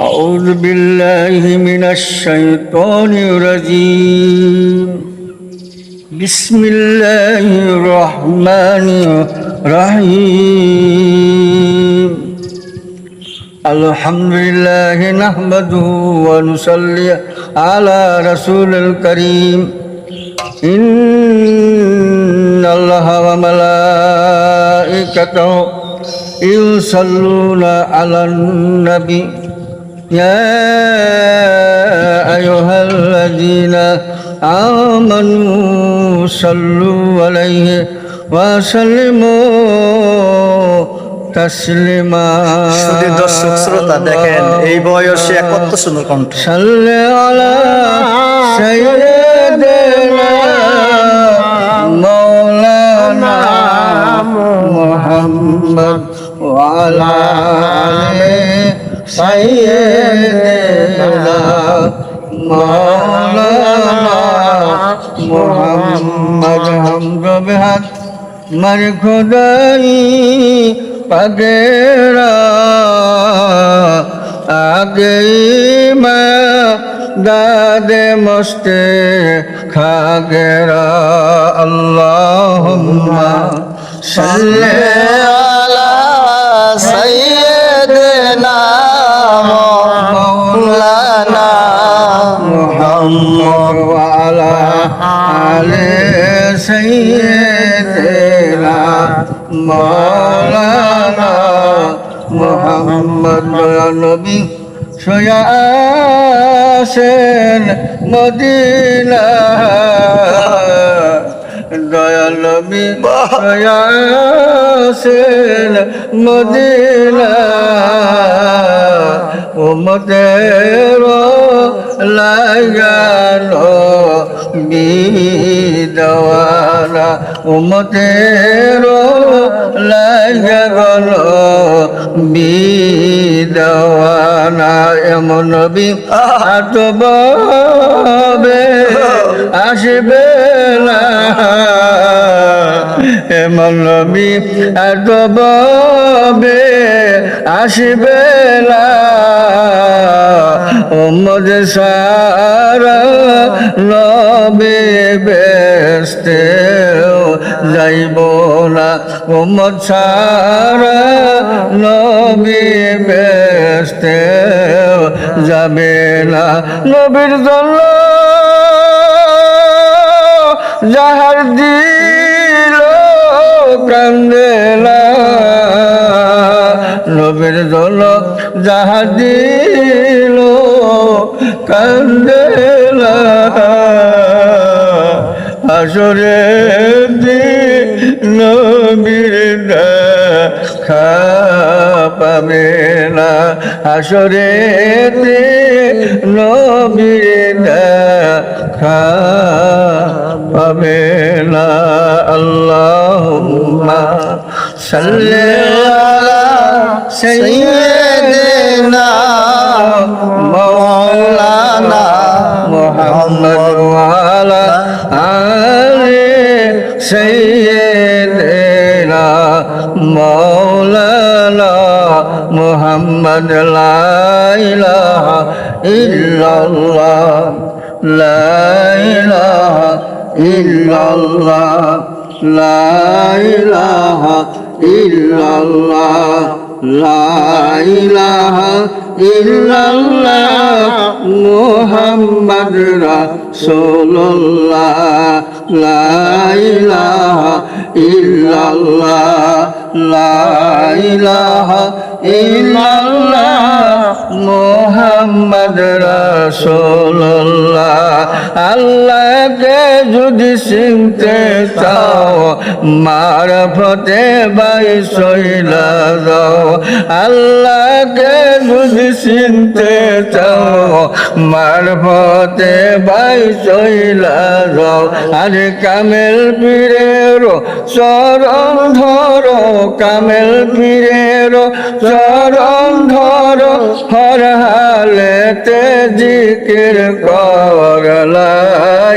أعوذ بالله من الشيطان الرجيم. بسم الله الرحمن الرحيم. الحمد لله نحمده ونصلي على رسول الكريم. إن الله وملائكته يصلون على النبي. يا أيها الذين آمنوا صلوا عليه وسلموا تسليما শুধু দর্শক শ্রোতা দেখেন এই বয়সে কত সুন্দর কণ্ঠ صل على سيدنا مولانا محمد وعلى آل سيدنا مولانا মোহাম্মদ হামদ মর খুদাই পগেরা আগে দাদে মস্তে খাগেরা আল্লাহ সাল্লে আলা সাই মুহাম্মদ ওয়ালা আলে সাইয়্যিদিনা মাওলানা মুহাম্মদ দয়া নবী সোয়া আসেন মদিনা দয়াল আসেন মদিনা। উমতের লাগানো বিদওয়ানা উমতের লাগানো বিদওয়ানা এমন নবী আসবে এমন নবী আসবে না। উম্মদ সারা নবে বেস্তে যাইব না। উম্মদ সারা যাবে না নবীর জন্য। যাহার দিল কান্দেলা নবীর জল যাহা দিল কান্দেলা আসরে নবীর খা পাবে না আসরেতে নবীর দেখা। পাবে না আল্লাহ সাল্লে আলা সাইয়্যিদিনা মাওলানা মুহাম্মদ ওয়া আলা মোহাম্মদ লাইলা ইল্লাল্লাহ লাইলা ইল্লাল্লাহ লাইলা ইল্লাল্লাহ লাইলা ইল্লাল্লাহ মোহাম্মদ রাসূলুল্লাহ লাইলা ইল্লাল্লাহ লাইলা ইল্লাল্লাহ। মোহাম্মদ রসোল্লাহ আল্লাহকে যদি চিনতে চাও, মার ফতে বাই শৈল আল্লাহকে যদি চিনতে চাও, মার ফতে বাই শৈল আরে কামেল পীরের চরণ ধরো, কামেল পীরের চরণ ধরো হর হালেতে জিকির কর লা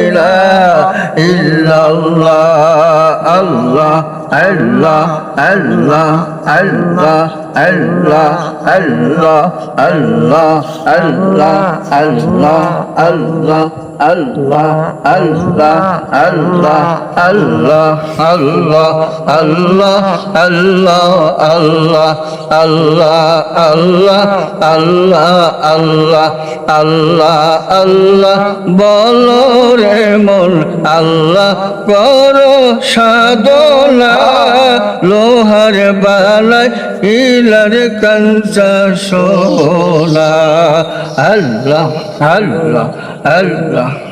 ইলাহা ইল্লাল্লাহ আল্লাহ আল্লাহ আল্লাহ আল্লাহ আল্লাহ আল্লাহ আল্লাহ আল্লাহ আল্লাহ আল্লাহ আল্লাহ রে মন আল্লাহ করো সাধনা লোহার বালায় ইলার কাঞ্চা সোনা আল্লাহ আল্লাহ আল্লাহ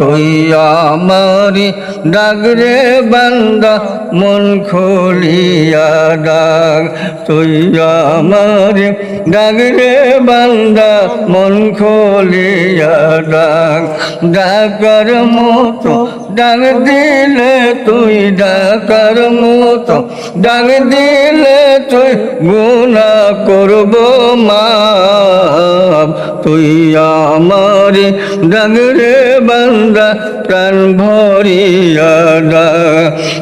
তুই আমারি ডাগরে বান্দা, মন খুলিয়া ডাক। তুই আমারি ডাগরে বান্দা, মন খুলিয়া ডাক। ডাকার মতো ডাক দিলে তুই, ডাকার মতো ডাক দিলে তুই গুণা করব মা তুই আমারি ডাগরে বান্দা প্রাণ ভরিয়া দা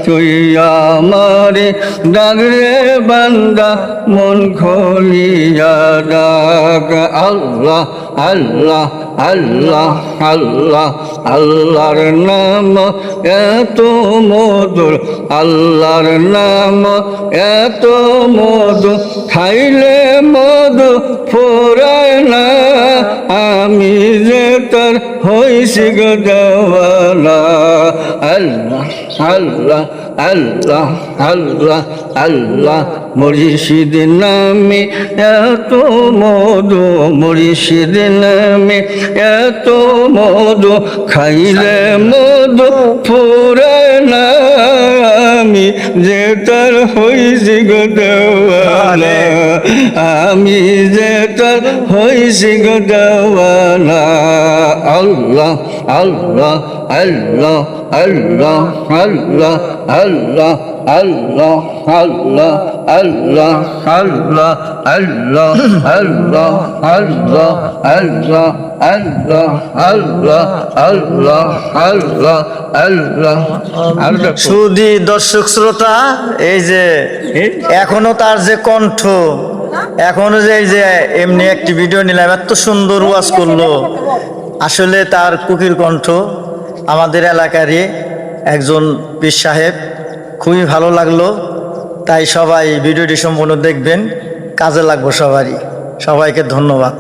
তুই আমারে ডাগরে বান্দা মন খলিয়া ডাক আল্লাহ আল্লাহ আল্লাহ আল্লাহ, আল্লাহর নাম এত মধুর, আল্লাহর নাম এত মধু খাইলে মধু ফোরায় না, আমি যে তার হইছি গো আল্লাহ আল্লাহ আল্লাহ আল্লাহ আল্লাহ মরিষিদ নামে এত মধু মরিষিদ নামে এত মধু, খাইলে মধু ফুরায় না আমি যে তার হইছি গো আমি যে তার হইছি গো দেওয়ালা আল্লাহ আল্লাহ আল্লাহ আল্লাহ আল্লাহ আল্লাহ। আল্লাহ আল্লাহ আল্লাহ আল্লাহ আল্লাহ আল্লাহ আল্লাহ আল্লাহ আল্লাহ আল্লাহ আল্লাহ আল্লাহ আল্লাহ সুদি দর্শক শ্রোতা এই যে এখনও তার যে কণ্ঠ এখনও যে এই যে এমনি একটি ভিডিও নিলাম এত সুন্দর ওয়াজ করল আসলে তার কুকির কণ্ঠ আমাদের এলাকারই একজন পীর সাহেব খুবই ভালো লাগল। তাই সবাই ভিডিওটি সম্পূর্ণ দেখবেন। কাজে লাগবো সবারই। সবাইকে ধন্যবাদ।